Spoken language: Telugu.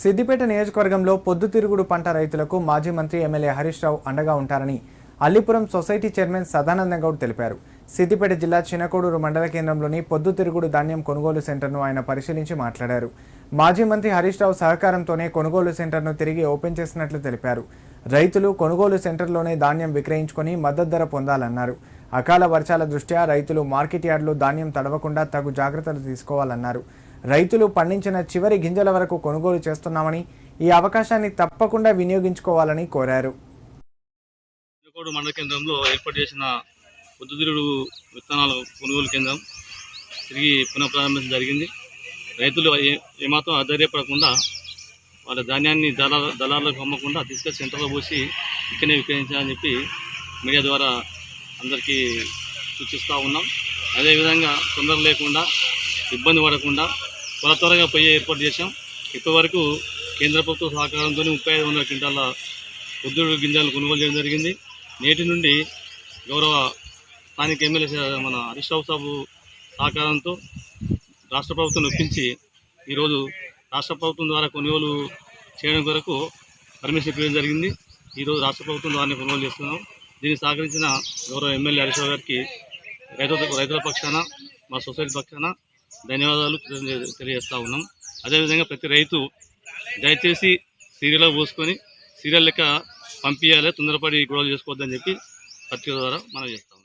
సిద్దిపేట నియోజకవర్గంలో పొద్దుతిరుగుడు పంట రైతులకు మాజీ మంత్రి ఎమ్మెల్యే హరీష్ రావు అండగా ఉంటారని అల్లిపురం సొసైటీ చైర్మన్ సదానంద గౌడ్ తెలిపారు. సిద్దిపేట జిల్లా చినకోడూరు మండల కేంద్రంలోని పొద్దుతిరుగుడు ధాన్యం కొనుగోలు సెంటర్ను ఆయన పరిశీలించి మాట్లాడారు. మాజీ మంత్రి హరీష్ రావు సహకారంతోనే కొనుగోలు సెంటర్ను తిరిగి ఓపెన్ చేసినట్లు తెలిపారు. రైతులు కొనుగోలు సెంటర్లోనే ధాన్యం విక్రయించుకొని మద్దతు ధర పొందాలన్నారు. అకాల వర్షాల దృష్ట్యా రైతులు మార్కెట్ యార్డులో ధాన్యం తడవకుండా తగు జాగ్రత్తలు తీసుకోవాలన్నారు. రైతులు పండించిన చివరి గింజల వరకు కొనుగోలు చేస్తున్నామని ఈ అవకాశాన్ని తప్పకుండా వినియోగించుకోవాలని కోరారు. మండల కేంద్రంలో ఏర్పాటు చేసిన పొద్దుతిరుడు విత్తనాల కొనుగోలు కేంద్రం తిరిగి పునఃప్రారంభించడం జరిగింది. రైతులు ఏ- ఏమాత్రం ఆశ్చర్యపడకుండా వాళ్ళ ధాన్యాన్ని దళాల దళాలకు అమ్మకుండా తీసుకొని సెంటర్లో పోసి ఇక్కడనే విక్రయించాలని చెప్పి మీడియా ద్వారా అందరికీ సూచిస్తూ ఉన్నాం. అదేవిధంగా తొందర లేకుండా ఇబ్బంది పడకుండా త్వర త్వరగా పోయి ఏర్పాటు చేశాం. ఇప్పటివరకు కేంద్ర ప్రభుత్వ సహకారంతో ముప్పై ఐదు వందల క్వింటాల ఉద్యోగ గింజలు కొనుగోలు చేయడం జరిగింది. నేటి నుండి గౌరవ స్థానిక ఎమ్మెల్యే మన హరీష్ రావు సాబు సహకారంతో రాష్ట్ర ప్రభుత్వం ఒప్పించి ఈరోజు రాష్ట్ర ప్రభుత్వం ద్వారా కొనుగోలు చేయడం కొరకు పర్మిషన్ ఇవ్వడం జరిగింది. ఈరోజు రాష్ట్ర ప్రభుత్వం ద్వారా కొనుగోలు చేస్తున్నాం. దీనికి సహకరించిన గౌరవ ఎమ్మెల్యే హరీష్ గారికి రైతుల రైతుల పక్షాన మా సొసైటీ పక్షాన ధన్యవాదాలు తెలియజేస్తూ తెలియజేస్తా ఉన్నాం. అదేవిధంగా ప్రతి రైతు దయచేసి సీరియల్లో పోసుకొని సీరియల్ లెక్క పంపించాలి తొందరపడి గొడవలు చేసుకోవద్దని చెప్పి పత్రిక ద్వారా మనం చేస్తాం